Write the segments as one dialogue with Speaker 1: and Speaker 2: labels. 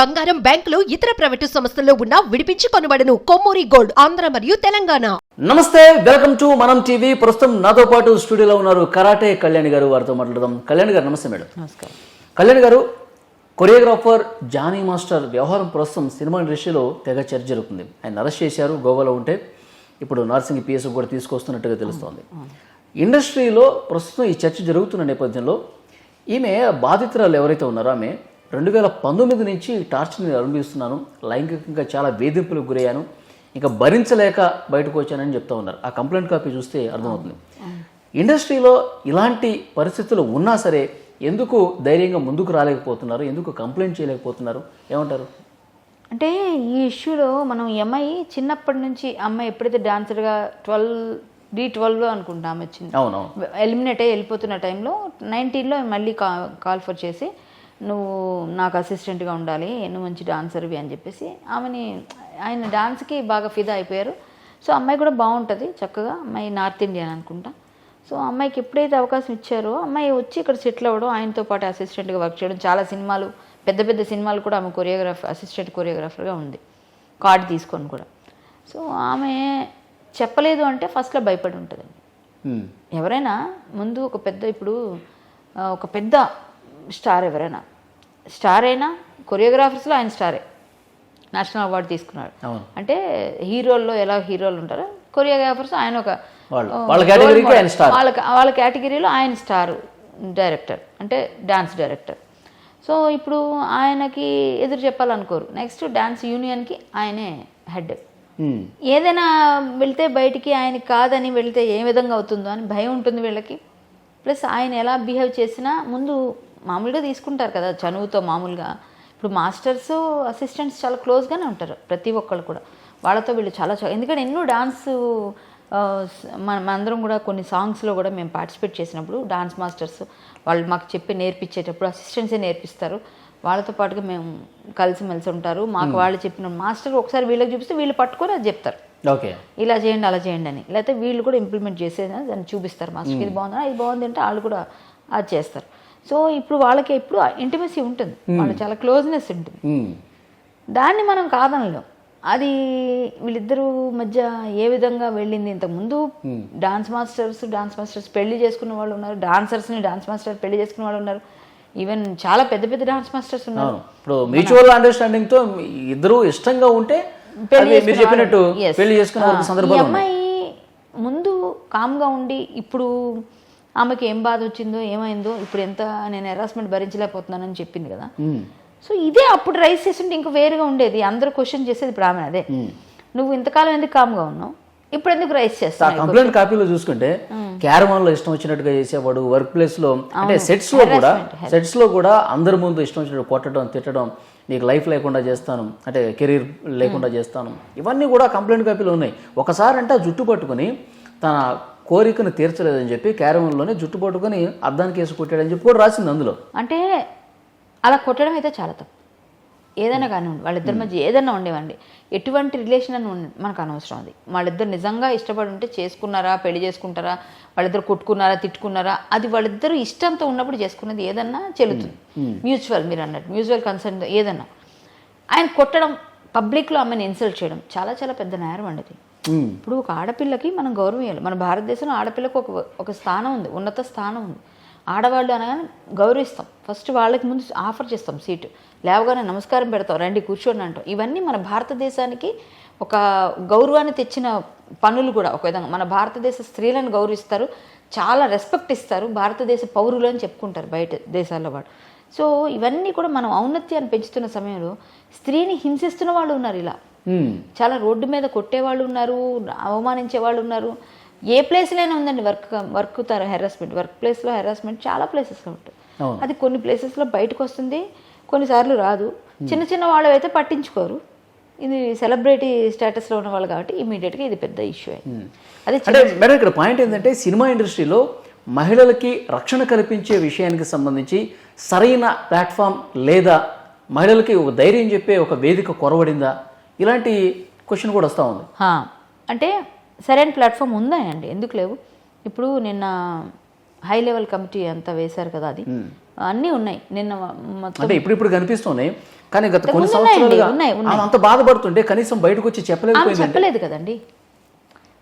Speaker 1: బంగారం బ్యాంకులు ఇతర ప్రైవేటు సంస్థల్లో ఉన్న విడిపించి కొనబడను. కొమ్మూరి గోల్డ్ ఆంధ్ర మరియు తెలంగాణ.
Speaker 2: నమస్తే వెల్కమ్ టు మనం టీవీ. ప్రస్తుతం నాతో పాటు స్టూడియోలో ఉన్నారు కరాటే కళ్యాణి గారు. వారితో మాట్లాడదాం. కళ్యాణి గారు నమస్తే మేడం.
Speaker 3: నమస్కారం.
Speaker 2: కళ్యాణి గారు కొరియోగ్రాఫర్ జానీ మాస్టర్ వ్యవహారం ప్రస్తుతం సినిమా ఇండస్ట్రీలో తెగ చర్చ జరుగుతుంది. ఆయన అరెస్ట్ చేశారు గోవాలో ఉంటే. ఇప్పుడు నార్సింగ్ పిఎస్ కూడా తీసుకొస్తున్నట్టుగా తెలుస్తోంది. ఇండస్ట్రీలో ప్రస్తుతం ఈ చర్చ జరుగుతున్న నేపథ్యంలో ఈమె బాధితురాలు ఎవరైతే ఉన్నారో ఆమె రెండు వేల పంతొమ్మిది నుంచి టార్చర్ని అనుభవిస్తున్నాను లైంగికంగా చాలా వేధింపులకు గురయ్యాను. ఇంకా భరించలేక బయటకు వచ్చానని చెప్తా ఉన్నారు. ఆ కంప్లైంట్ కాపీ చూస్తే అర్థమవుతుంది. ఇండస్ట్రీలో ఇలాంటి పరిస్థితులు ఉన్నా సరే ఎందుకు ధైర్యంగా ముందుకు రాలేకపోతున్నారు? ఎందుకు కంప్లైంట్ చేయలేకపోతున్నారు? ఏమంటారు?
Speaker 3: అంటే ఈ ఇష్యూలో మనం అమ్మాయి చిన్నప్పటి నుంచి అమ్మాయి ఎప్పుడైతే డాన్సర్గా ట్వెల్వ్ డి ట్వెల్వ్లో అనుకుంటా ఆమె వచ్చింది. ఎలిమినేట్ అయ్యి వెళ్ళిపోతున్న టైంలో నైన్టీన్లో మళ్ళీ కా కాల్ ఫర్ చేసి నువ్వు నాకు అసిస్టెంట్గా ఉండాలి నువ్వు మంచి డాన్సర్వి అని చెప్పేసి ఆమెని ఆయన డాన్స్కి బాగా ఫిదా అయిపోయారు. సో అమ్మాయి కూడా బాగుంటుంది చక్కగా అమ్మాయి నార్త్ ఇండియన్ అనుకుంటా. సో అమ్మాయికి ఎప్పుడైతే అవకాశం ఇచ్చారో అమ్మాయి వచ్చి ఇక్కడ సెటిల్ అవ్వడం ఆయనతో పాటు అసిస్టెంట్గా వర్క్ చేయడం చాలా సినిమాలు పెద్ద పెద్ద సినిమాలు కూడా ఆమె కొరియోగ్రాఫర్ అసిస్టెంట్ కొరియోగ్రాఫర్గా ఉంది. కార్డు తీసుకొని కూడా. సో ఆమె చెప్పలేదు అంటే ఫస్ట్లో భయపడి ఉంటుందండి.
Speaker 2: ఉమ్.
Speaker 3: ఎవరైనా ముందు ఒక పెద్ద ఇప్పుడు ఒక పెద్ద స్టార్ ఎవరైనా స్టార్ అయినా కొరియోగ్రాఫర్స్లో ఆయన స్టారే. నేషనల్ అవార్డు తీసుకున్నాడు. అంటే హీరోల్లో ఎలా హీరోలు ఉంటారో కొరియోగ్రాఫర్స్ ఆయన ఒక
Speaker 2: వాళ్ళు- వాళ్ళ
Speaker 3: కేటగిరీలో ఆయన స్టార్ డైరెక్టర్ అంటే డాన్స్ డైరెక్టర్ సో ఇప్పుడు ఆయనకి ఎదురు చెప్పాలనుకోరు. నెక్స్ట్ డాన్స్ యూనియన్కి ఆయనే హెడ్. ఏదైనా వెళ్తే బయటికి ఆయన కాదని వెళ్తే ఏ విధంగా అవుతుందో అని భయం ఉంటుంది వీళ్ళకి. ప్లస్ ఆయన ఎలా బిహేవ్ చేసినా ముందు మామూలుగా తీసుకుంటారు కదా చనువుతో మామూలుగా. ఇప్పుడు మాస్టర్స్ అసిస్టెంట్స్ చాలా క్లోజ్గానే ఉంటారు ప్రతి ఒక్కళ్ళు కూడా. వాళ్ళతో వీళ్ళు చాలా ఎందుకంటే ఎన్నో డాన్స్ మన మనందరం కూడా కొన్ని సాంగ్స్లో కూడా మేము పార్టిసిపేట్ చేసినప్పుడు డాన్స్ మాస్టర్స్ వాళ్ళు మాకు చెప్పి నేర్పించేటప్పుడు అసిస్టెంట్సే నేర్పిస్తారు. వాళ్ళతో పాటుగా మేము కలిసిమెలిసి ఉంటారు. మాకు వాళ్ళు చెప్పిన మాస్టర్ ఒకసారి వీళ్ళకి చూపిస్తే వీళ్ళు పట్టుకొని అది చెప్తారు.
Speaker 2: ఓకే.
Speaker 3: ఇలా చేయండి అలా చేయండి అని. లేకపోతే వీళ్ళు కూడా ఇంప్లిమెంట్ చేసేది దాన్ని చూపిస్తారు మాస్టర్కి. ఇది బాగుందా? ఇది బాగుంది అంటే వాళ్ళు కూడా అది చేస్తారు. సో ఇప్పుడు వాళ్ళకి ఎప్పుడు ఇంటిమసీ ఉంటుంది. వాళ్ళు చాలా క్లోజ్నెస్ ఉంటుంది. దాన్ని మనం కాదనలేం. అది వీళ్ళిద్దరూ మధ్య ఏ విధంగా వెళ్ళింది? ఇంతకుముందు డాన్స్ మాస్టర్స్ డాన్స్ మాస్టర్స్ పెళ్ళి చేసుకున్న వాళ్ళు ఉన్నారు. డాన్సర్స్ని డాన్స్ మాస్టర్ పెళ్ళి చేసుకున్న వాళ్ళు ఉన్నారు. ఈవెన్ చాలా పెద్ద పెద్ద డాన్స్ మాస్టర్స్ ఉన్నారు.
Speaker 2: ఇప్పుడు మ్యూచువల్ అండర్స్టాండింగ్తో ఇద్దరు ఇష్టంగా ఉంటే మీరు చెప్పినట్టు. పెళ్ళి చేసుకున్న ఉన్నాయి
Speaker 3: అమ్మాయి ముందు కామ్గా ఉండి ఇప్పుడు ఆమెకి ఏం బాధ వచ్చిందో ఏమైందో ఇప్పుడు ఎంత నేను హెరాస్మెంట్ భరించలేకపోతున్నానని చెప్పింది కదా. సో ఇదే అప్పుడు రైస్ చేస్తుంటే ఇంకా వేరుగా ఉండేది. అందరూ క్వశ్చన్ చేసేది ఇప్పుడు ఆమె అదే. నువ్వు ఇంతకాలం ఎందుకు కామ్గా ఉన్నావు? ఇప్పుడు ఎందుకు రైస్
Speaker 2: ఆ
Speaker 3: చేస్తావు
Speaker 2: కంప్లైంట్ కాపీలో చూసుకుంటే క్యారవాన్లో ఇష్టం వచ్చినట్టుగా చేసేవాడు వర్క్ ప్లేస్లో అంటే సెట్స్లో కూడా సెట్స్లో కూడా అందరి ముందు ఇష్టం వచ్చినట్టు కొట్టడం తిట్టడం నీకు లైఫ్ లేకుండా చేస్తాను అంటే కెరీర్ లేకుండా చేస్తాను. ఇవన్నీ కూడా కంప్లైంట్ కాపీలో ఉన్నాయి. ఒకసారి అంటే జుట్టు పట్టుకొని తన కోరికను తీర్చలేదని చెప్పి caravan లోనే జుట్టు పట్టుకొని అద్దానికి వేసి కొట్టాడని చెప్పి కూడా రాసింది అందులో.
Speaker 3: అంటే అలా కొట్టడం అయితే చాలా తప్పు. ఏదైనా కానివ్వండి వాళ్ళిద్దరి మధ్య ఏదైనా ఉండేవండి. ఎటువంటి రిలేషన్ అని ఉండి మనకు అనవసరం అది. వాళ్ళిద్దరు నిజంగా ఇష్టపడి ఉంటే చేసుకున్నారా పెళ్ళి చేసుకుంటారా వాళ్ళిద్దరు కొట్టుకున్నారా తిట్టుకున్నారా అది వాళ్ళిద్దరు ఇష్టంతో ఉన్నప్పుడు చేసుకున్నది ఏదన్నా చెల్లుతుంది. మ్యూచువల్ మీరు అన్నట్టు మ్యూచువల్ కన్సర్న్ ఏదన్నా. ఆయన కొట్టడం పబ్లిక్లో ఆమెను ఇన్సల్ట్ చేయడం చాలా చాలా పెద్ద నేరం అండి. ఇప్పుడు ఒక ఆడపిల్లకి మనం గౌరవం ఇవ్వాలి మన భారతదేశంలో ఆడపిల్లకు ఒక ఒక స్థానం ఉంది ఉన్నత స్థానం ఉంది. ఆడవాళ్ళు అనగానే గౌరవిస్తాం. ఫస్ట్ వాళ్ళకి ముందు ఆఫర్ చేస్తాం సీటు. లేవగానే నమస్కారం పెడతాం రండి కూర్చోండి అంటాం. ఇవన్నీ మన భారతదేశానికి ఒక గౌరవాన్ని తెచ్చిన పనులు కూడా ఒక విధంగా. మన భారతదేశ స్త్రీలను గౌరవిస్తారు చాలా రెస్పెక్ట్ ఇస్తారు భారతదేశ పౌరులు అని చెప్పుకుంటారు బయట దేశాల్లో వాళ్ళు. సో ఇవన్నీ కూడా మనం ఔన్నత్యాన్ని పెంచుతున్న సమయంలో స్త్రీని హింసిస్తున్న వాళ్ళు ఉన్నారు ఇలా. చాలా రోడ్డు మీద కొట్టేవాళ్ళు ఉన్నారు అవమానించే వాళ్ళు ఉన్నారు. ఏ ప్లేస్లోనే ఉందండి వర్క్ వర్క్ తర హెరాస్మెంట్ వర్క్ ప్లేస్లో హెరాస్మెంట్ చాలా ప్లేసెస్లో ఉంటుంది
Speaker 2: అవును.
Speaker 3: అది కొన్ని ప్లేసెస్లో బయటకు వస్తుంది కొన్నిసార్లు రాదు. చిన్న చిన్న వాళ్ళు అయితే పట్టించుకోరు. ఇది సెలబ్రిటీ స్టేటస్లో ఉన్న వాళ్ళు కాబట్టి ఇమీడియట్గా ఇది పెద్ద ఇష్యూ అయింది అది
Speaker 2: మేడం ఇక్కడ పాయింట్ ఏంటంటే సినిమా ఇండస్ట్రీలో మహిళలకి రక్షణ కల్పించే విషయానికి సంబంధించి సరైన ప్లాట్ఫామ్ లేదా మహిళలకి ఒక ధైర్యం చెప్పే ఒక వేదిక కొరవడిందా? ఇలాంటి క్వశ్చన్ కూడా వస్తూ ఉంది.
Speaker 3: హా, అంటే సరైన ప్లాట్ఫామ్ ఉందా అండి ఎందుకు లేవు? ఇప్పుడు నిన్న హై లెవెల్ కమిటీ అంతా వేశారు కదా అది. అన్నీ ఉన్నాయి. నిన్న
Speaker 2: అంటే ఇప్పుడు ఇప్పుడు కనిపిస్తున్నాయి కానీ గత కొన్ని సంవత్సరాలుగా అంత బాధపడుతుంటే కనీసం బయటకు వచ్చి
Speaker 3: ఆమె
Speaker 2: చెప్పలేకపోయింది
Speaker 3: చెప్పలేదు కదండి.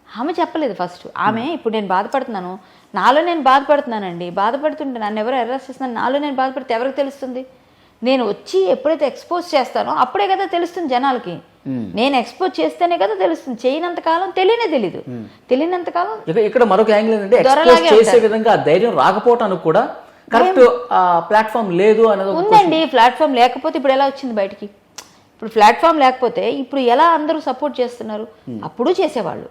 Speaker 3: ఆమె చెప్పలేదు ఫస్ట్. ఆమె ఇప్పుడు నేను బాధపడుతున్నాను. నాలో నేను బాధపడుతున్నానండి. బాధపడుతుంటే నన్ను ఎవరు అరెస్ట్ చేస్తున్నారు? నాలో నేను బాధపడితే ఎవరికి తెలుస్తుంది? నేను వచ్చి ఎప్పుడైతే ఎక్స్పోజ్ చేస్తానో అప్పుడే కదా తెలుస్తుంది జనాలకి. నేను ఎక్స్పోజ్ చేస్తేనే కదా తెలుస్తుంది. చేయనంత కాలం తెలియనే తెలీదు. తెలియనంత కాలం
Speaker 2: ఇక ఇక్కడ మరొక యాంగిల్ ఏంటంటే ఎక్స్పోజ్ చేసే విధంగా ధైర్యం రాకపోవటానికి కూడా కరెక్ట్ ప్లాట్ఫామ్ లేదు అనేది
Speaker 3: ఉందండి. ప్లాట్ఫామ్ లేకపోతే ఇప్పుడు ఎలా వచ్చింది బయటికి? ఇప్పుడు ప్లాట్ఫామ్ లేకపోతే ఇప్పుడు ఎలా అందరూ సపోర్ట్ చేస్తున్నారు? అప్పుడు చేసేవాళ్ళు.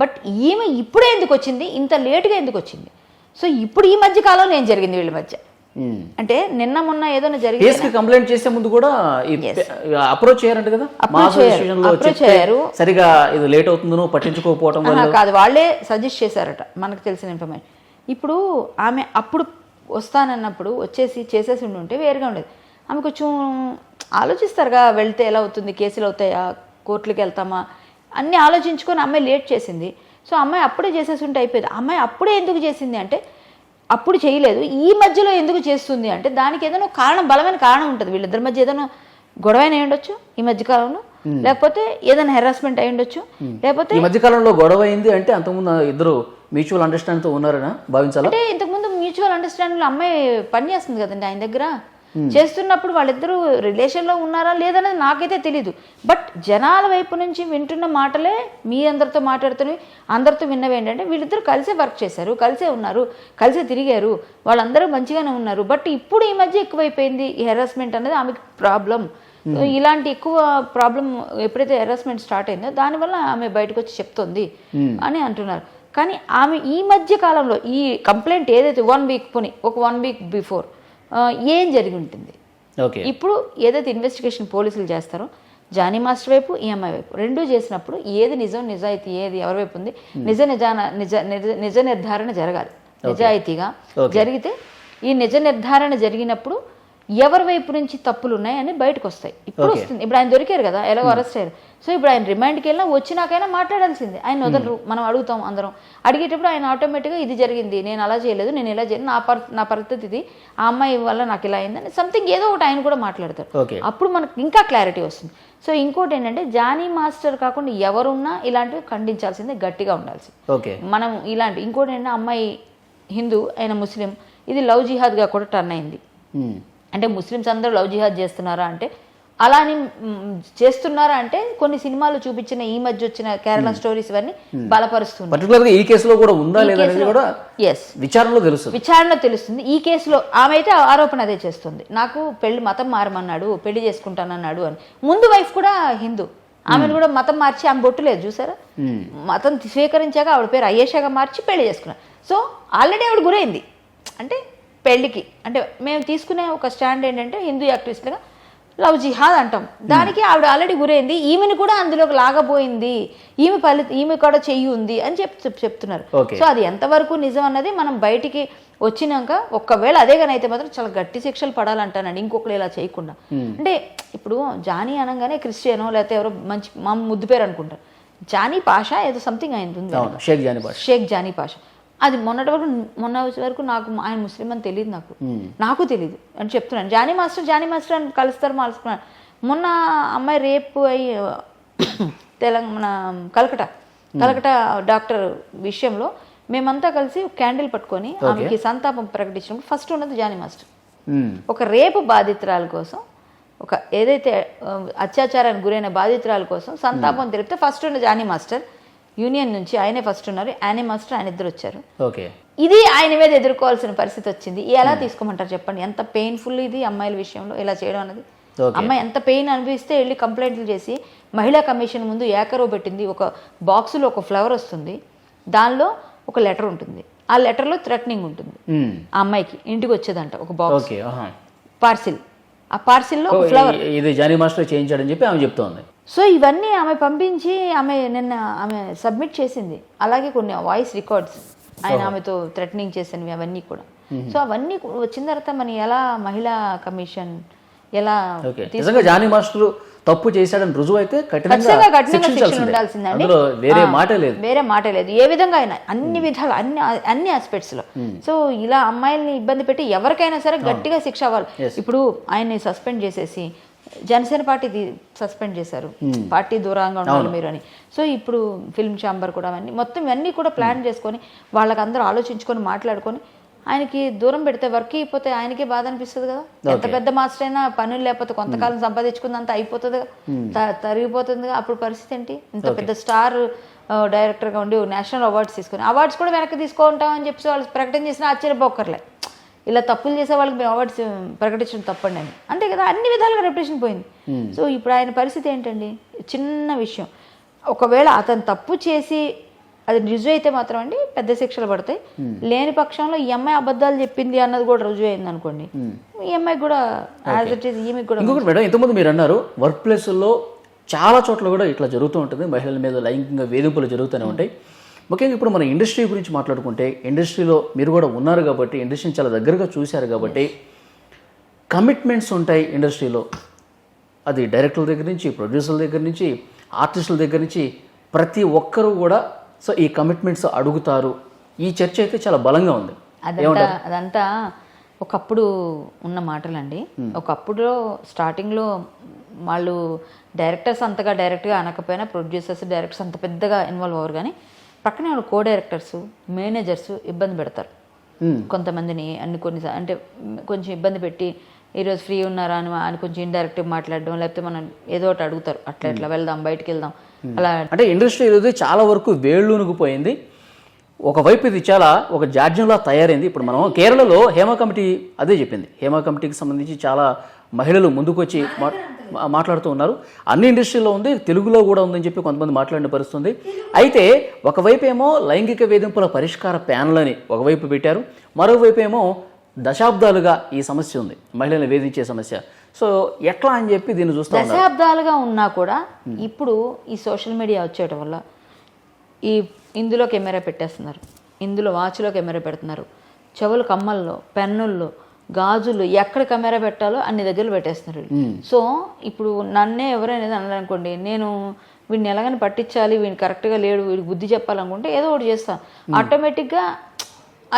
Speaker 3: బట్ ఈమె ఇప్పుడే ఎందుకు వచ్చింది? ఇంత లేటుగా ఎందుకు వచ్చింది? సో ఇప్పుడు ఈ మధ్య కాలంలో ఏం జరిగింది వీళ్ళ మధ్య. అంటే నిన్న మొన్న ఏదైనా జరిగింది
Speaker 2: కంప్లైంట్ చేసే ముందు కూడా అప్రోచ్ చేయారంట కదా?
Speaker 3: Approach చేయారు.
Speaker 2: సరిగా ఇది లేట్ అవుతుందనో పట్టించుకోకపోవటం
Speaker 3: కాదు వాళ్ళే సజెస్ట్ చేశారట మనకు తెలిసిన ఇన్ఫర్మేషన్ ఇప్పుడు ఆమె అప్పుడు వస్తానన్నప్పుడు వచ్చేసి చేసేసి ఉండి ఉంటే వేరుగా ఉండేది. ఆమె కొంచెం ఆలోచిస్తారుగా వెళ్తే ఎలా అవుతుంది కేసులు అవుతాయా కోర్టులకు వెళ్తామా? అన్నీ ఆలోచించుకొని అమ్మాయి లేట్ చేసింది. సో అమ్మాయి అప్పుడే చేసేసి ఉంటే అయిపోయేది. అమ్మాయి అప్పుడే ఎందుకు చేసింది అంటే అప్పుడు చేయలేదు. ఈ మధ్యలో ఎందుకు చేస్తుంది అంటే దానికి ఏదైనా కారణం బలమైన కారణం ఉంటుంది. వీళ్ళిద్దరి మధ్య ఏదైనా గొడవ అయి ఉండొచ్చు ఈ మధ్య కాలంలో. లేకపోతే ఏదైనా హెరాస్మెంట్ అయి ఉండొచ్చు. లేకపోతే
Speaker 2: ఈ మధ్య కాలంలో గొడవ అయింది అంటే అంతకుముందు ఇద్దరు మ్యూచువల్ అండర్స్టాండింగ్తో ఉన్నారనా భావించాలా?
Speaker 3: అంటే ఇంతకుముందు మ్యూచువల్ అండర్స్టాండింగ్ అమ్మాయి పని చేస్తుంది కదండి ఆయన దగ్గర. చేస్తున్నప్పుడు వాళ్ళిద్దరూ రిలేషన్లో ఉన్నారా లేదనేది నాకైతే తెలీదు. బట్ జనాల వైపు నుంచి వింటున్న మాటలే మీ అందరితో మాట్లాడుతున్నవి అందరితో విన్నవి ఏంటంటే వీళ్ళిద్దరూ కలిసే వర్క్ చేశారు కలిసే ఉన్నారు కలిసే తిరిగారు వాళ్ళందరూ మంచిగానే ఉన్నారు. బట్ ఇప్పుడు ఈ మధ్య ఎక్కువైపోయింది ఈ హెరాస్మెంట్ అనేది ఆమెకి ప్రాబ్లం ఇలాంటి ఎక్కువ ప్రాబ్లం ఎప్పుడైతే హెరాస్మెంట్ స్టార్ట్ అయిందో దానివల్ల ఆమె బయటకు వచ్చి చెప్తోంది అని అంటున్నారు. కానీ ఆమె ఈ మధ్య కాలంలో ఈ కంప్లైంట్ ఏదైతే వన్ వీక్ పోని ఒక వన్ వీక్ బిఫోర్ ఏం జరిగి ఉంటుంది?
Speaker 2: ఓకే.
Speaker 3: ఇప్పుడు ఏదైతే ఇన్వెస్టిగేషన్ పోలీసులు చేస్తారో జానీ మాస్టర్ వైపు ఈఎంఐ వైపు రెండూ చేసినప్పుడు ఏది నిజం నిజాయితీ ఏది ఎవరి వైపు ఉంది? నిజ నిజాన నిజ నిజ- నిజ నిర్ధారణ జరగాలి. నిజాయితీగా జరిగితే ఈ నిజ నిర్ధారణ జరిగినప్పుడు ఎవరి వైపు నుంచి తప్పులు ఉన్నాయని బయటకు వస్తాయి. ఇప్పుడు వస్తుంది. ఇప్పుడు ఆయన దొరికారు కదా ఎలాగో అరెస్ట్ అయ్యారు. సో ఇప్పుడు ఆయన రిమాండ్కి వెళ్ళినా వచ్చినాకైనా మాట్లాడాల్సిందే. ఆయన వదలరు. మనం అడుగుతాం అందరం. అడిగేటప్పుడు ఆయన ఆటోమేటిక్గా ఇది జరిగింది నేను అలా చేయలేదు నేను ఇలా చేయలేదు నా పరి నా పరిస్థితి ఇది ఆ అమ్మాయి వల్ల నాకు ఇలా అయిందని సంథింగ్ ఏదో ఒకటి ఆయన కూడా మాట్లాడతారు అప్పుడు మనకు ఇంకా క్లారిటీ వస్తుంది. సో ఇంకోటి ఏంటంటే జానీ మాస్టర్ కాకుండా ఎవరున్నా ఇలాంటివి ఖండించాల్సిందే గట్టిగా ఉండాల్సింది.
Speaker 2: ఓకే
Speaker 3: మనం ఇలాంటి ఇంకోటి ఏంటంటే అమ్మాయి హిందూ ఆయన ముస్లిం ఇది లవ్ జిహాద్గా కూడా టర్న్ అయింది.
Speaker 2: ఉమ్.
Speaker 3: అంటే ముస్లిమ్స్ అందరూ లవ్ జిహాద్ చేస్తున్నారా అంటే అలా అని చేస్తున్నారా అంటే కొన్ని సినిమాలు చూపించిన ఈ మధ్య వచ్చిన కేరళ స్టోరీస్ ఇవన్నీ బలపరుస్తున్నాయి.
Speaker 2: పర్టికులర్గా ఈ కేసులో కూడా ఉందా లేదా కూడా
Speaker 3: ఎస్
Speaker 2: విచారణలో తెలుస్తుంది.
Speaker 3: విచారణ తెలుస్తుంది. ఈ కేసులో ఆమె అయితే ఆరోపణ అదే చేస్తుంది. నాకు పెళ్ళి మతం మారమన్నాడు పెళ్ళి చేసుకుంటానన్నాడు అని. ముందు వైఫ్ కూడా హిందూ. ఆమెను కూడా మతం మార్చి ఆమె బొట్టు లేదు చూసారా? మతం స్వీకరించాక ఆవిడ పేరు అయేషాగా మార్చి పెళ్ళి చేసుకున్నారు సో ఆల్రెడీ ఆవిడ గురైంది. అంటే పెళ్ళికి. అంటే మేము తీసుకునే ఒక స్టాండ్ ఏంటంటే హిందూ యాక్టివిస్ట్లుగా లవ్ జిహాద్ అంటాం. దానికి ఆవిడ ఆల్రెడీ గురైంది. ఈమెను కూడా అందులోకి లాగబోయింది. ఈమె ఫలి ఈమె కూడా చెయ్యి ఉంది అని చెప్ చెప్- చెప్తున్నారు. సో అది ఎంతవరకు నిజం అన్నది మనం బయటికి వచ్చినాక ఒక్కవేళ అదే కానీ అయితే మాత్రం చాలా గట్టి శిక్షలు పడాలంటానండి. ఇంకొకరు ఇలా చేయకుండా. అంటే ఇప్పుడు జానీ అనగానే క్రిస్టియనో లేకపోతే ఎవరో మంచి మా ముద్దు పేరు అనుకుంటారు జానీ పాషా ఏదో సంథింగ్ అయింది.
Speaker 2: షేక్ జానీ భాష
Speaker 3: షేక్ జానీ పాషా. అది మొన్నటి వరకు మొన్న వరకు నాకు ఆయన ముస్లిం అని తెలియదు నాకు. నాకు తెలియదు అని చెప్తున్నాను. జానీ మాస్టర్ జానీ మాస్టర్ అని కలుస్తారు మాల్చుకున్నాను మొన్న అమ్మాయి రేపు అయ్యి తెలంగాణ కలకట కలకట డాక్టర్ విషయంలో మేమంతా కలిసి క్యాండిల్ పట్టుకొని ఆమెకి సంతాపం ప్రకటించినప్పుడు ఫస్ట్ ఉన్నది జానీ మాస్టర్. ఒక రేపు బాధితురాల కోసం ఒక ఏదైతే అత్యాచారానికి గురైన బాధితురాల కోసం సంతాపం తెలిపితే ఫస్ట్ ఉన్న జానీ మాస్టర్ యూనియన్ నుంచి ఆయనే ఫస్ట్ ఉన్నారు. ఆయనే మాస్టర్ ఆయన ఇద్దరు వచ్చారు.
Speaker 2: ఓకే.
Speaker 3: ఇది ఆయన మీద ఎదుర్కోవాల్సిన పరిస్థితి వచ్చింది. ఎలా తీసుకోమంటారు చెప్పండి. ఎంత పెయిన్ఫుల్ ఇది అమ్మాయిల విషయంలో ఇలా చేయడం అనేది. అమ్మాయి ఎంత పెయిన్ అనిపిస్తే వెళ్ళి కంప్లైంట్లు చేసి మహిళా కమిషన్ ముందు ఏకరో పెట్టింది. ఒక బాక్సులో ఒక ఫ్లవర్ వస్తుంది. దానిలో ఒక లెటర్ ఉంటుంది. ఆ లెటర్లో థ్రెటనింగ్ ఉంటుంది.
Speaker 2: ఉమ్.
Speaker 3: ఆ అమ్మాయికి. ఇంటికి వచ్చేదంట ఒక బాక్స్. పార్సిల్ ఆ పార్సిల్లో ఫ్లవర్
Speaker 2: ఇది జానీ మాస్టర్ చేయించాడని చెప్పి ఆమె చెప్తోంది.
Speaker 3: సో ఇవన్నీ ఆమె పంపించి ఆమె నిన్న ఆమె సబ్మిట్ చేసింది. అలాగే కొన్ని వాయిస్ రికార్డ్స్ ఆయన ఆమెతో థ్రెటనింగ్ చేసినవి అవన్నీ కూడా. సో అవన్నీ వచ్చిన తర్వాత మన ఎలా మహిళా కమిషన్ ఎలా
Speaker 2: జానీ మాస్టర్ తప్పు చేశాడని రుజువు అయితే
Speaker 3: ఖచ్చితంగా కఠినంగా ఉండాల్సిందండి
Speaker 2: వేరే మాటే లేదు.
Speaker 3: వేరే మాటే లేదు. ఏ విధంగా అయినా అన్ని విధాలు అన్ని అన్ని ఆస్పెక్ట్స్లో సో ఇలా అమ్మాయిల్ని ఇబ్బంది పెట్టి ఎవరికైనా సరే గట్టిగా శిక్ష అవ్వాలి. ఇప్పుడు ఆయన్ని సస్పెండ్ చేసేసి జనసేన పార్టీ సస్పెండ్ చేశారు. పార్టీ దూరంగా ఉండాలి మీరు అని సో ఇప్పుడు ఫిల్మ్ ఛాంబర్ కూడా అవన్నీ మొత్తం ఇవన్నీ కూడా ప్లాన్ చేసుకొని వాళ్ళకి అందరూ ఆలోచించుకొని మాట్లాడుకొని ఆయనకి దూరం పెడితే వర్క్ అయిపోతే ఆయనకే బాధ అనిపిస్తుంది కదా? ఎంత పెద్ద మాస్టర్ అయినా పనులు లేకపోతే కొంతకాలం సంపాదించుకుందంత అయిపోతుంది తరిగిపోతుంది అప్పుడు పరిస్థితి ఏంటి? ఇంత పెద్ద స్టార్ డైరెక్టర్గా ఉండి నేషనల్ అవార్డ్స్ తీసుకుని అవార్డ్స్ కూడా వెనక్కి తీసుకుంటాం అని చెప్పి వాళ్ళు ప్రకటన చేసిన ఆశ్చర్యపోకర్లే ఇలా తప్పులు చేసే వాళ్ళకి మేము అవార్డ్స్ ప్రకటించడం తప్పండి అని. అంతే కదా అన్ని విధాలుగా రెప్యుటేషన్ పోయింది. సో ఇప్పుడు ఆయన పరిస్థితి ఏంటండి? చిన్న విషయం. ఒకవేళ అతను తప్పు చేసి అది రుజువు అయితే మాత్రం అండి పెద్ద శిక్షలు పడతాయి. లేని పక్షంలో ఈ అమ్మాయి అబద్ధాలు చెప్పింది అన్నది కూడా రుజువు అయింది అనుకోండి ఈ అమ్మాయి కూడా యాజ్ ఇట్ ఈస్ ఈమెకి కూడా
Speaker 2: ఇంకొకటి మేడం ఇంతకుముందు మీరు అన్నారు వర్క్ ప్లేసుల్లో చాలా చోట్ల కూడా ఇట్లా జరుగుతూ ఉంటుంది. మహిళల మీద లైంగికంగా వేధింపులు జరుగుతూనే ఉంటాయి. ముఖ్యంగా ఇప్పుడు మన ఇండస్ట్రీ గురించి మాట్లాడుకుంటే ఇండస్ట్రీలో మీరు కూడా ఉన్నారు కాబట్టి ఇండస్ట్రీని చాలా దగ్గరగా చూశారు కాబట్టి కమిట్మెంట్స్ ఉంటాయి ఇండస్ట్రీలో. అది డైరెక్టర్ల దగ్గర నుంచి ప్రొడ్యూసర్ల దగ్గర నుంచి ఆర్టిస్టుల దగ్గర నుంచి ప్రతి ఒక్కరూ కూడా సో ఈ కమిట్మెంట్స్ అడుగుతారు. ఈ చర్చ అయితే చాలా బలంగా ఉంది.
Speaker 3: అదంతా అదంతా ఒకప్పుడు ఉన్న మాటలండి. ఒకప్పుడు స్టార్టింగ్లో వాళ్ళు డైరెక్టర్స్ అంతగా డైరెక్ట్గా అనకపోయినా ప్రొడ్యూసర్స్ డైరెక్టర్స్ అంత పెద్దగా ఇన్వాల్వ్ అవ్వరు కానీ పక్కనే వాళ్ళు కో డైరెక్టర్స్ మేనేజర్స్ ఇబ్బంది పెడతారు. కొంతమందిని అన్ని కొన్ని అంటే కొంచెం ఇబ్బంది పెట్టి ఈరోజు ఫ్రీ ఉన్నారా అని అని కొంచెం ఇండైరెక్ట్గా మాట్లాడడం లేకపోతే మనం ఏదో ఒకటి అడుగుతారు. అట్లా ఇట్లా వెళ్దాం బయటికి వెళ్దాం. అలా
Speaker 2: అంటే ఇండస్ట్రీ ఈరోజు చాలా వరకు వేళ్ళూనుకుపోయింది ఒకవైపు ఇది చాలా ఒక జాడ్యంలా తయారైంది. ఇప్పుడు మనం కేరళలో హేమ కమిటీ అదే చెప్పింది. హేమ కమిటీకి సంబంధించి చాలా మహిళలు ముందుకొచ్చి మాట్లాడుతూ ఉన్నారు. అన్ని ఇండస్ట్రీలో ఉంది తెలుగులో కూడా ఉందని చెప్పి కొంతమంది మాట్లాడిన పరిస్థితుంది. అయితే ఒకవైపు ఏమో లైంగిక వేధింపుల పరిష్కార ప్యానల్ అని ఒకవైపు పెట్టారు. మరోవైపు ఏమో దశాబ్దాలుగా ఈ సమస్య ఉంది మహిళలను వేధించే సమస్య. సో ఎట్లా అని చెప్పి దీన్ని చూస్తూ
Speaker 3: దశాబ్దాలుగా ఉన్నా కూడా ఇప్పుడు ఈ సోషల్ మీడియా వచ్చేయటం వల్ల ఈ ఇందులో కెమెరా పెట్టేస్తున్నారు ఇందులో వాచ్లో కెమెరా పెడుతున్నారు చెవులు కమ్మల్లో పెన్నుల్లో గాజులు ఎక్కడ కెమెరా పెట్టాలో అన్ని దగ్గరలు పెట్టేస్తున్నారు. సో ఇప్పుడు నన్నే ఎవరైనా ఏదో అన్నారనుకోండి నేను వీడిని ఎలాగని పట్టించాలి వీడిని కరెక్ట్గా లేడు వీడికి బుద్ధి చెప్పాలనుకుంటే ఏదో ఒకటి చేస్తాను ఆటోమేటిక్గా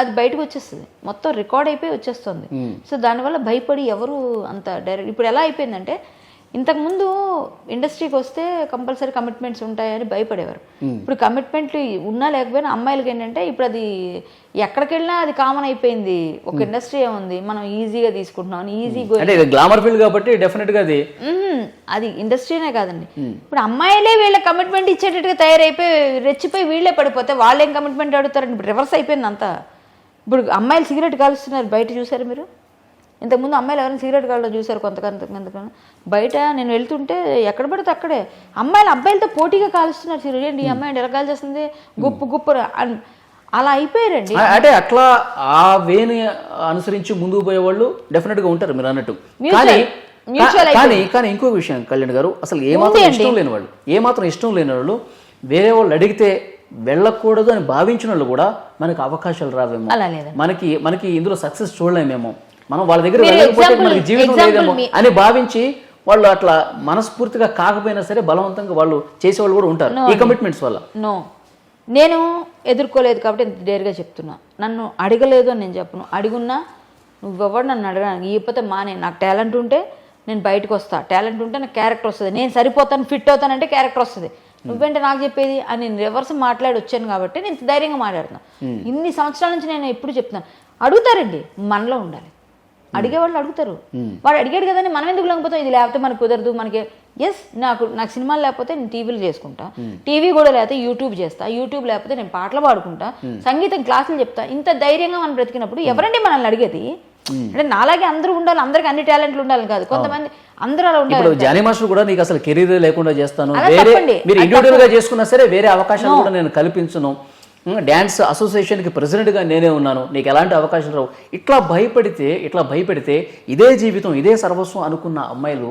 Speaker 3: అది బయటకు వచ్చేస్తుంది. మొత్తం రికార్డ్ అయిపోయి వచ్చేస్తుంది. సో దానివల్ల భయపడి ఎవరు అంత డైరెక్ట్ ఇప్పుడు ఎలా అయిపోయిందంటే ఇంతకుముందు ఇండస్ట్రీకి వస్తే కంపల్సరీ కమిట్మెంట్స్ ఉంటాయని భయపడేవారు. ఇప్పుడు కమిట్మెంట్లు ఉన్నా లేకపోయినా అమ్మాయిలకి ఏంటంటే ఇప్పుడు అది ఎక్కడికి వెళ్ళినా అది కామన్ అయిపోయింది. ఒక ఇండస్ట్రీ ఉంది. మనం ఈజీగా తీసుకుంటున్నాం. ఈజీ
Speaker 2: గ్లామర్ ఫీల్డ్ కాబట్టి డెఫినెట్గా అది.
Speaker 3: అది ఇండస్ట్రీనే కాదండి. ఇప్పుడు అమ్మాయిలే వీళ్ళ కమిట్మెంట్ ఇచ్చేటట్టుగా తయారైపోయి రెచ్చిపోయి వీళ్ళే పడిపోతే వాళ్ళేం కమిట్మెంట్ అడుగుతారండి? ఇప్పుడు రివర్స్ అయిపోయింది అంతా ఇప్పుడు అమ్మాయిలు సిగరెట్ కాలుస్తున్నారు. బయట చూసారు మీరు? ఇంతకుముందు అమ్మాయిలు ఎవరైనా సిగరెట్ కాలడం చూసారు కొంతకంత బయట నేను వెళ్తుంటే ఎక్కడ పడితే అక్కడే. అమ్మాయిలు అబ్బాయిలతో పోటీగా కాలుస్తున్నారు సిగరెట్. ఏంటి ఈ అమ్మాయి ఎలా కాల్చేస్తుంది? గుప్పు గుప్పు అలా అయిపోయారండి.
Speaker 2: అంటే అట్లా ఆ వేని అనుసరించి ముందుకు పోయే వాళ్ళు డెఫినెట్గా ఉంటారు మీరు అన్నట్టు. కానీ కానీ కానీ ఇంకో విషయం కళ్యాణ్ గారు అసలు ఏమాత్రం ఇష్టం లేని వాళ్ళు ఏమాత్రం ఇష్టం లేని వాళ్ళు వేరే వాళ్ళు అడిగితే వెళ్ళకూడదు అని భావించిన వాళ్ళు కూడా మనకి అవకాశాలు రావేమో. మనకి మనకి ఇందులో సక్సెస్ చూడలేమేమో. మనం వాళ్ళ దగ్గర వెళ్ళకపోతే మనకి జీవితం లేదేమో అని భావించి వాళ్ళు అట్లా మనస్ఫూర్తిగా కాకపోయినా సరే బలవంతంగా వాళ్ళు చేసేవాళ్ళు కూడా ఉంటారు. ఈ కమిట్మెంట్స్ వల్ల.
Speaker 3: నో నేను ఎదుర్కోలేదు కాబట్టి ఇంత డేర్గా చెప్తున్నా. నన్ను అడగలేదు అని నేను చెప్పను. అడుగున్నా నువ్వెవడు నన్ను అడగడానికి? ఇకపోతే మానే నాకు టాలెంట్ ఉంటే నేను బయటకు వస్తా. టాలెంట్ ఉంటే నాకు క్యారెక్టర్ వస్తుంది. నేను సరిపోతాను ఫిట్ అవుతానంటే క్యారెక్టర్ వస్తుంది. నువ్వేంటే నాకు చెప్పేది? అని నేను రివర్స్ మాట్లాడి వచ్చాను కాబట్టి నేను ధైర్యంగా మాట్లాడుతున్నాను ఇన్ని సంవత్సరాల నుంచి నేను ఎప్పుడు చెప్తున్నాను. అడుగుతారండి. మనలో ఉండాలి. అడిగేవాళ్ళు అడుగుతారు. వాడు అడిగాడు కదని మనం ఎందుకు లేకపోతాం ఇది లేకపోతే మనకు కుదరదు మనకి ఎస్ నాకు నాకు సినిమాలు లేకపోతే నేను టీవీలు చేసుకుంటా. టీవీ కూడా లేకపోతే యూట్యూబ్ చేస్తా యూట్యూబ్ లేకపోతే నేను పాటలు పాడుకుంటా సంగీతం క్లాసులు చెప్తా. ఇంత ధైర్యంగా మనం బ్రతికినప్పుడు ఎవరండి మనల్ని అడిగేది? అంటే నాలాగే అందరూ ఉండాలి అందరికి అన్ని టాలెంట్లు ఉండాలి కాదు. కొంతమంది అందరూ అలా ఉండాలి
Speaker 2: జానీ మాస్టర్ కూడా నీకు అసలు కెరీర్ లేకుండా చేస్తాను. వేరే. మీరు ఇండివిజువల్గా చేసుకున్నా సరే వేరే అవకాశాలు కూడా నేను కల్పించను. డ్యాన్స్ అసోసియేషన్కి ప్రెసిడెంట్గా నేనే ఉన్నాను. నీకు ఎలాంటి అవకాశాలు రావు. ఇట్లా భయపడితే ఇట్లా భయపడితే ఇదే జీవితం ఇదే సర్వస్వం అనుకున్న అమ్మాయిలు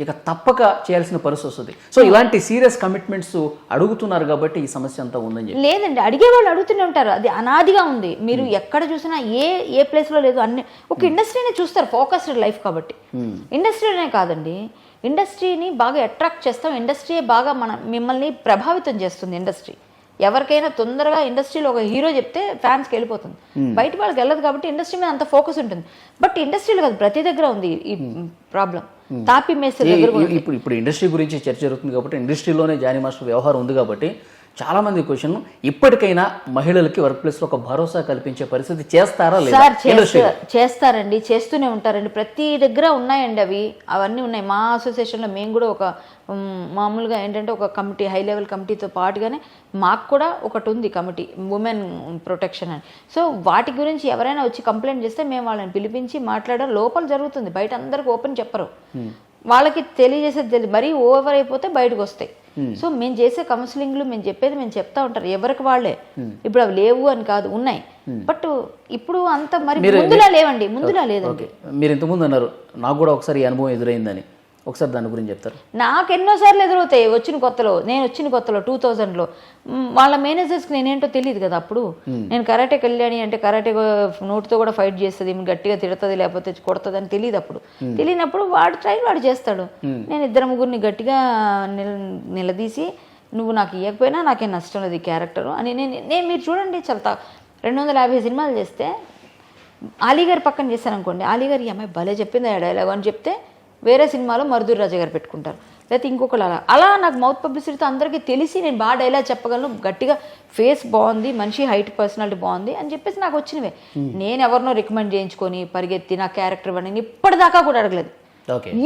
Speaker 2: ఇక తప్పక చేయాల్సిన పరిస్థితి వస్తుంది. సో ఇలాంటి సీరియస్ కమిట్మెంట్స్ అడుగుతున్నారు కాబట్టి ఈ సమస్య అంతా ఉందని చెప్పి.
Speaker 3: లేదండి అడిగే వాళ్ళు అడుగుతూనే ఉంటారు. అది అనాదిగా ఉంది. మీరు ఎక్కడ చూసినా ఏ ఏ ప్లేస్లో లేదు అన్ని ఒక ఇండస్ట్రీనే చూస్తారు ఫోకస్డ్ లైఫ్ కాబట్టి. ఇండస్ట్రీనే కాదండి ఇండస్ట్రీని బాగా అట్రాక్ట్ చేస్తాం. ఇండస్ట్రీ బాగా మన మిమ్మల్ని ప్రభావితం చేస్తుంది ఇండస్ట్రీ. ఎవరికైనా తొందరగా ఇండస్ట్రీలో ఒక హీరో చెప్తే ఫ్యాన్స్కి వెళ్ళిపోతుంది. బయట వాళ్ళకి వెళ్ళదు కాబట్టి ఇండస్ట్రీ మీద అంత ఫోకస్ ఉంటుంది. బట్ ఇండస్ట్రీలో కాదు ప్రతి దగ్గర ఉంది ఈ ప్రాబ్లం తాపి దగ్గర
Speaker 2: ఈ- ఇప్పుడు ఇప్పుడు ఇండస్ట్రీ గురించి చర్చ జరుగుతుంది కాబట్టి ఇండస్ట్రీలోనే జానీ మాస్టర్ వ్యవహారం ఉంది కాబట్టి చాలా మంది క్వశ్చన్ ఇప్పటికైనా మహిళలకి వర్క్ ప్లేస్లో ఒక భరోసా కల్పించే పరిస్థితి చేస్తారా లేదా?
Speaker 3: సార్ చేస్తారండి చేస్తూనే ఉంటారండి. ప్రతి దగ్గర ఉన్నాయండి అవి. అవన్నీ ఉన్నాయి. మా అసోసియేషన్లో మేము కూడా ఒక మామూలుగా ఏంటంటే ఒక కమిటీ హై లెవెల్ కమిటీతో పాటుగానే మాకు కూడా ఒకటి ఉంది కమిటీ ఉమెన్ ప్రొటెక్షన్ అని. సో వాటి గురించి ఎవరైనా వచ్చి కంప్లైంట్ చేస్తే మేము వాళ్ళని పిలిపించి మాట్లాడడం లోపల జరుగుతుంది. బయట అందరికి ఓపెన్ చెప్పరు. వాళ్ళకి తెలియజేసేది తెలియదు. మరీ ఓవర్ అయిపోతే బయటకు వస్తాయి. సో మేము చేసే కౌన్సిలింగ్లు మేము చెప్పేది మేము చెప్తా ఉంటారు. ఎవరికి వాళ్ళే. ఇప్పుడు అవి లేవు అని కాదు ఉన్నాయి. బట్ ఇప్పుడు అంత మరి ముందులా లేవండి ముందులా లేదండి.
Speaker 2: మీరు ఇంతకుముందు అన్నారు నాకు కూడా ఒకసారి అనుభవం ఎదురైందని. ఒకసారి దాని గురించి చెప్తారు.
Speaker 3: నాకు ఎన్నోసార్లు ఎదురవుతాయి వచ్చిన కొత్తలో నేను వచ్చిన కొత్తలో టూ థౌజండ్లో వాళ్ళ మేనేజర్స్కి నేనేంటో తెలియదు కదా అప్పుడు. నేను కరాటే కళ్యాణి అంటే కరాటే నోటితో కూడా ఫైట్ చేస్తుంది గట్టిగా తిడుతుంది లేకపోతే కొడుతుంది అని తెలియదు అప్పుడు. తెలియనప్పుడు వాడు ట్రై వాడు చేస్తాడు. నేను ఇద్దరు ముగ్గురిని గట్టిగా నిల నిలదీసి నువ్వు నాకు ఇవ్వకపోయినా నాకేం నష్టం లేదు ఈ క్యారెక్టర్ అని నేను నేను మీరు చూడండి చాలా రెండు వందల యాభై సినిమాలు చేస్తే అలీగారి పక్కన చేశాను అనుకోండి అలీగారి ఈ అమ్మాయి భలే చెప్పింది ఆ డైలాగ్ అని చెప్తే వేరే సినిమాలో మరుదూరి రాజా గారు పెట్టుకుంటారు. లేకపోతే ఇంకొకరు అలా. అలా నాకు మౌత్ పబ్లిసిటీతో అందరికీ తెలిసి నేను బాగా డైలాగ్ చెప్పగలను. గట్టిగా ఫేస్ బాగుంది మనిషి హైట్ పర్సనాలిటీ బాగుంది అని చెప్పేసి నాకు వచ్చినవే. నేను ఎవరినో రికమెండ్ చేయించుకొని పరిగెత్తి నా క్యారెక్టర్ ఇవ్వండి నేను ఇప్పటిదాకా కూడా అడగలేదు.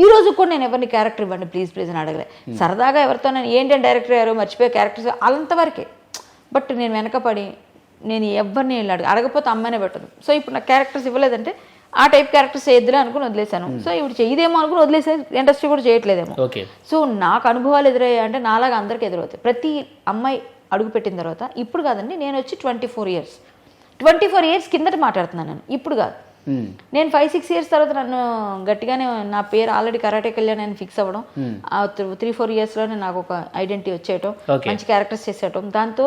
Speaker 3: ఈ రోజు కూడా నేను ఎవరిని క్యారెక్టర్ ఇవ్వండి ప్లీజ్ ప్లీజ్ అని అడగలే. సరదాగా ఎవరితో నేను ఏంటంటే డైరెక్టర్ గారు మర్చిపోయే క్యారెక్టర్స్ అంతవరకే. బట్ నేను వెనకపడి నేను ఎవరిని అడగ అడగపోతే అమ్మాయినే పెట్టదు. సో ఇప్పుడు నాకు క్యారెక్టర్స్ ఇవ్వలేదంటే ఆ టైప్ క్యారెక్టర్స్ వేద్దులే అనుకుని వదిలేశాను. సో ఇప్పుడు చేయదేమో అనుకుని వదిలేసాను ఇండస్ట్రీ కూడా చేయట్లేదేమో.
Speaker 2: ఓకే
Speaker 3: సో నాకు అనుభవాలు ఎదురయ్యాయి అంటే నాలాగా అందరికీ ఎదురవుతాయి. ప్రతి అమ్మాయి అడుగు పెట్టిన తర్వాత ఇప్పుడు కాదండి నేను వచ్చి twenty four years twenty four years కిందట మాట్లాడుతున్నాను నేను. ఇప్పుడు కాదు.
Speaker 2: మ్మ్.
Speaker 3: నేను ఫైవ్ సిక్స్ ఇయర్స్ తర్వాత నన్ను గట్టిగానే నా పేరు ఆల్రెడీ కరాటే కళ్యాణ్ అని ఫిక్స్ అవ్వడం. ఆ త్రీ ఫోర్ ఇయర్స్లోనే నాకు ఒక ఐడెంటిటీ వచ్చేయటం. మంచి క్యారెక్టర్స్ చేసేయటం. దాంతో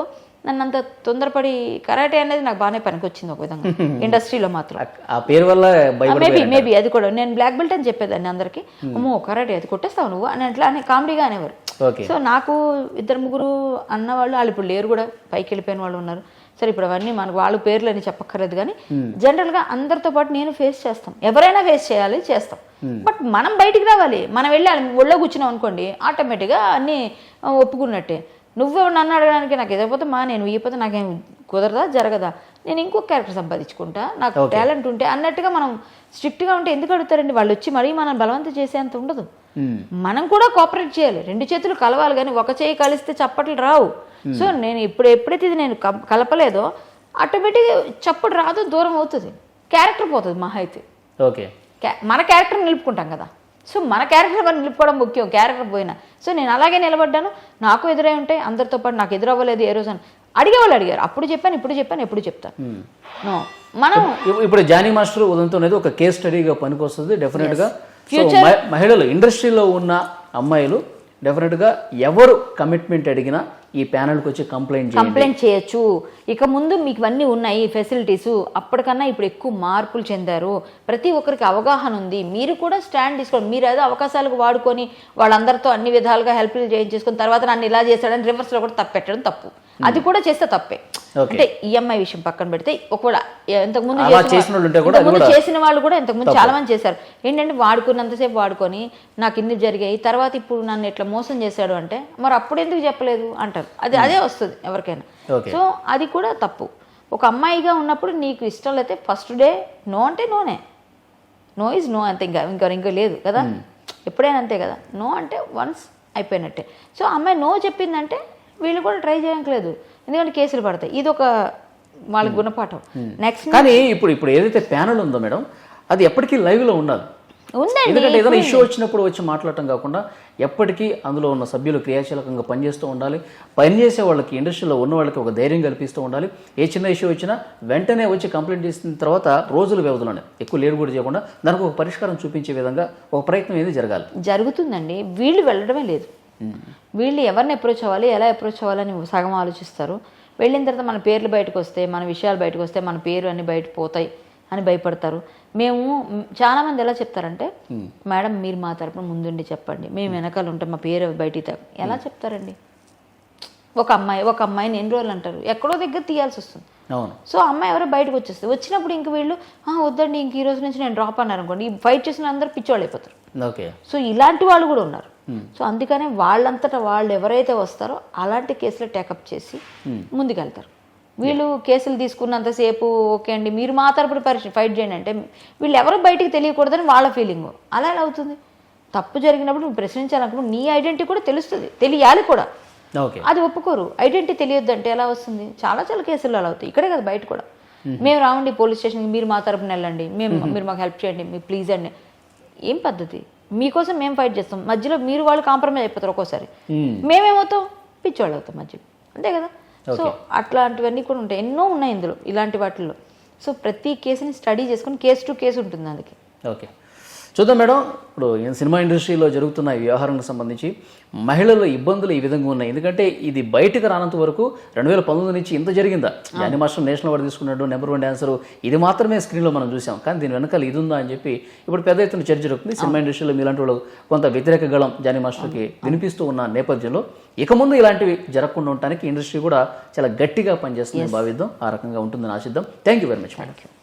Speaker 3: నన్ను అంత తొందరపడి కరాటే అనేది నాకు బాగానే పనికొచ్చింది ఒక విధంగా. ఇండస్ట్రీలో మాత్రం.
Speaker 2: ఆ- పేరు వల్ల
Speaker 3: మేబీ మేబీ అది కూడా. నేను బ్లాక్ బెల్ట్ అని చెప్పేదాన్ని అందరికి. అమ్మో కరాటే అది కొట్టేస్తావు నువ్వు? అని అట్లా అని కామెడీగా అనేవారు. సో నాకు ఇద్దరు ముగ్గురు అన్నవాళ్ళు వాళ్ళు ఇప్పుడు లేరు కూడా. పైకి వెళ్ళిపోయిన వాళ్ళు ఉన్నారు. సరే ఇప్పుడు అవన్నీ మనకు వాళ్ళ పేర్లు అని చెప్పక్కర్లేదు కానీ జనరల్గా అందరితో పాటు నేను ఫేస్ చేస్తాం. ఎవరైనా ఫేస్ చేయాలి చేస్తాం. బట్ మనం బయటికి రావాలి. మనం వెళ్ళి వాళ్ళ ఒళ్ళో కూర్చున్నాం అనుకోండి ఆటోమేటిక్గా అన్నీ ఒప్పుకున్నట్టే. నువ్వు నన్ను అడగడానికి నాకు ఎదకపోతే మా నేను ఇయ్యకపోతే నాకేం కుదరదా జరగదా? నేను ఇంకో క్యారెక్టర్ సంపాదించుకుంటా. నాకు టాలెంట్ ఉంటే అన్నట్టుగా మనం స్ట్రిక్ట్గా ఉంటే ఎందుకు అడుగుతారండి? వాళ్ళు వచ్చి మరీ మనం బలవంతం చేసేంత ఉండదు. మనం కూడా కోఆపరేట్ చేయాలి. రెండు చేతులు కలవాలి కానీ ఒక చేయి కలిస్తే చప్పట్లు రావు. సో నేను ఇప్పుడు ఎప్పుడైతే ఇది నేను కలపలేదో ఆటోమేటిక్గా చప్పుడు రాదు దూరం అవుతుంది. క్యారెక్టర్ పోతుంది మహా అయితే.
Speaker 2: ఓకే.
Speaker 3: మన క్యారెక్టర్ నిలుపుకుంటాం కదా. సో మన క్యారెక్టర్ మనం నిలుపుకోవడం ముఖ్యం క్యారెక్టర్ పోయినా సో నేను అలాగే నిలబడ్డాను. నాకు ఎదురై ఉంటాయి అందరితో పాటు నాకు ఎదురవ్వలేదు ఏ రోజు అని. అడిగేవాళ్ళు అడిగారు. అప్పుడు చెప్పాను ఇప్పుడు చెప్పాను ఎప్పుడు చెప్తాను. మనం
Speaker 2: ఇప్పు- ఇప్పుడు జానీ మాస్టర్ ఉదంతో అనేది ఒక కేస్ స్టడీగా పనికొస్తుంది డెఫినెట్గా. సో మ- మహిళలు ఇండస్ట్రీలో ఉన్న అమ్మాయిలు డెఫినెట్గా ఎవరు కమిట్మెంట్ అడిగినా ఈ ప్యానల్కి వచ్చి కంప్లైంట్
Speaker 3: కంప్లైంట్ చేయొచ్చు. ఇక ముందు మీకు ఇవన్నీ ఉన్నాయి ఫెసిలిటీస్ అప్పటికన్నా ఇప్పుడు ఎక్కువ మార్పులు చెందారు. ప్రతి ఒక్కరికి అవగాహన ఉంది. మీరు కూడా స్టాండ్ తీసుకోండి. మీరు ఏదో అవకాశాలకు వాడుకొని వాళ్ళందరితో అన్ని విధాలుగా హెల్ప్లు చేయించేసుకుని తర్వాత నన్ను ఇలా చేశాడని రివర్స్లో కూడా తప్పు పెట్టడం తప్పు. అది కూడా చేస్తే తప్పే. అంటే ఈఎంఐ విషయం పక్కన పెడితే ఒకవేళ ఇంతకుముందు చేసిన
Speaker 2: వాళ్ళు కూడా
Speaker 3: ఇంతకుముందు
Speaker 2: కూడా
Speaker 3: చేసిన వాళ్ళు కూడా ఇంతకుముందు చాలా మంది చేశారు. ఏంటంటే వాడుకున్నంతసేపు వాడుకొని నాకు ఇన్ని జరిగాయి తర్వాత ఇప్పుడు నన్ను ఇట్లా మోసం చేశాడు అంటే మరి అప్పుడు ఎందుకు చెప్పలేదు అంటారు. అది అదే వస్తుంది ఎవరికైనా. సో అది కూడా తప్పు. ఒక అమ్మాయిగా ఉన్నప్పుడు నీకు ఇష్టం లేకపోతే ఫస్ట్ డే నో అంటే నోనే. నో ఇస్ నో అంతే ఇంకా ఇంకా ఇంకా లేదు కదా. ఎప్పుడైనా అంతే కదా. నో అంటే వన్స్ అయిపోయినట్టే. సో అమ్మాయి నో చెప్పిందంటే వీళ్ళు కూడా ట్రై చేయట్లేదు. ఎందుకంటే కేసులు పడతాయి. ఇది ఒక వాళ్ళ గుణపాఠం. నెక్స్ట్
Speaker 2: కానీ ఇప్పుడు ఇప్పుడు ఏదైతే ప్యానల్ ఉందో మేడం అది ఎప్పటికీ live లో ఉండాలి. ఎందుకంటే ఏదైనా ఇష్యూ వచ్చినప్పుడు వచ్చి మాట్లాడటం కాకుండా ఎప్పటికీ అందులో ఉన్న సభ్యులు క్రియాశీలకంగా పనిచేస్తూ ఉండాలి. పనిచేసే వాళ్ళకి ఇండస్ట్రీలో ఉన్న వాళ్ళకి ఒక ధైర్యం కల్పిస్తూ ఉండాలి. ఏ చిన్న ఇష్యూ వచ్చినా వెంటనే వచ్చి కంప్లైంట్ చేసిన తర్వాత రోజుల వ్యవధిలోనే ఎక్కువ లేరు కూడా చేయకుండా దానికి ఒక పరిష్కారం చూపించే విధంగా ఒక ప్రయత్నం ఏది జరగాలి.
Speaker 3: జరుగుతుందండి. వీళ్ళు వెళ్ళడమే లేదు. వీళ్ళు ఎవరిని అప్రోచ్ అవ్వాలి ఎలా అప్రోచ్ అవ్వాలని సగం ఆలోచిస్తారు. వెళ్ళిన తర్వాత మన పేర్లు బయటకు వస్తే మన విషయాలు బయటకు వస్తే మన పేరు అన్ని బయట పోతాయి అని భయపడతారు. మేము మ్, చాలా మంది ఎలా చెప్తారంటే మేడం మీరు మా తరపున ముందుండి చెప్పండి. మేము వెనకాల ఉంటాం మా పేరు బయటికి తా ఎలా చెప్తారండి? ఒక అమ్మాయి ఒక అమ్మాయిని ఎన్ని రోజులు అంటారు? ఎక్కడో దగ్గర తీయాల్సి వస్తుంది.
Speaker 2: అవును.
Speaker 3: సో అమ్మాయి ఎవరో బయటకు వచ్చేస్తుంది. వచ్చినప్పుడు ఇంక వీళ్ళు "ఆ, వద్దండి ఇంక ఈ రోజు నుంచి నేను డ్రాప్ అన్నారు అనుకోండి ఈ ఫైట్ చేసిన అందరూ పిచ్చోళ్ళు అయిపోతారు.
Speaker 2: ఓకే.
Speaker 3: సో ఇలాంటి వాళ్ళు కూడా ఉన్నారు. సో అందుకనే వాళ్ళంతటా వాళ్ళు ఎవరైతే వస్తారో అలాంటి కేసులు టేకప్ చేసి ముందుకెళ్తారు. వీళ్ళు కేసులు తీసుకున్నంతసేపు ఓకే అండి మీరు మా తరపున పరిచయం ఫైట్ చేయండి అంటే వీళ్ళు ఎవరు బయటికి తెలియకూడదని వాళ్ళ ఫీలింగ్ అలా ఎలా అవుతుంది? తప్పు జరిగినప్పుడు నువ్వు ప్రశ్నించాలనుకున్నప్పుడు నీ ఐడెంటిటీ కూడా తెలుస్తుంది తెలియాలి కూడా. అది ఒప్పుకోరు. ఐడెంటిటీ తెలియొద్దు అంటే ఎలా వస్తుంది? చాలా చాలా కేసులు అలా అవుతాయి. ఇక్కడే కదా బయట కూడా. మేము రావండి పోలీస్ స్టేషన్కి మీరు మా తరపున వెళ్ళండి. మేము మీరు మాకు హెల్ప్ చేయండి మీరు ప్లీజ్ అండి. ఏం పద్ధతి? మీకోసం మేము ఫైట్ చేస్తాం. మధ్యలో మీరు వాళ్ళు కాంప్రమైజ్ అయిపోతారు ఒక్కోసారి.
Speaker 2: Hmm.
Speaker 3: మేమేమవుతాం? పిచ్చోళ్ళు అవుతాం మధ్యలో. అంతే కదా? సో అట్లాంటివన్నీ కూడా ఉంటాయి. ఎన్నో ఉన్నాయి ఇందులో ఇలాంటి వాటిల్లో. సో ప్రతి కేసుని స్టడీ చేసుకుని కేసు టు కేసు ఉంటుంది అందుకే.
Speaker 2: ఓకే చూద్దాం మేడం. ఇప్పుడు సినిమా ఇండస్ట్రీలో జరుగుతున్న వ్యవహారానికి సంబంధించి మహిళల ఇబ్బందులు ఈ విధంగా ఉన్నాయి. ఎందుకంటే ఇది బయటకు రానంత వరకు రెండు వేల పంతొమ్మిది నుంచి ఇంత జరిగిందా? జానీ మాస్టర్ నేషనల్ అవార్డు తీసుకున్నాడు నెంబర్ వన్ డాన్సర్. ఇది మాత్రమే స్క్రీన్లో మనం చూసాం. కానీ దీని వెనకాల ఇది ఉందా అని చెప్పి ఇప్పుడు పెద్ద ఎత్తున చర్చ జరుగుతుంది. సినిమా ఇండస్ట్రీలో మీలాంటి వాళ్ళు కొంత వ్యతిరేక గళం జానీ మాస్టర్కి వినిపిస్తూ ఉన్న నేపథ్యంలో ఇక ముందు ఇలాంటివి జరగకుండా ఉండటానికి ఇండస్ట్రీ కూడా చాలా గట్టిగా పనిచేస్తుందని భావిద్దాం. ఆ రకంగా ఉంటుందని ఆశిద్దాం. Thank you very much madam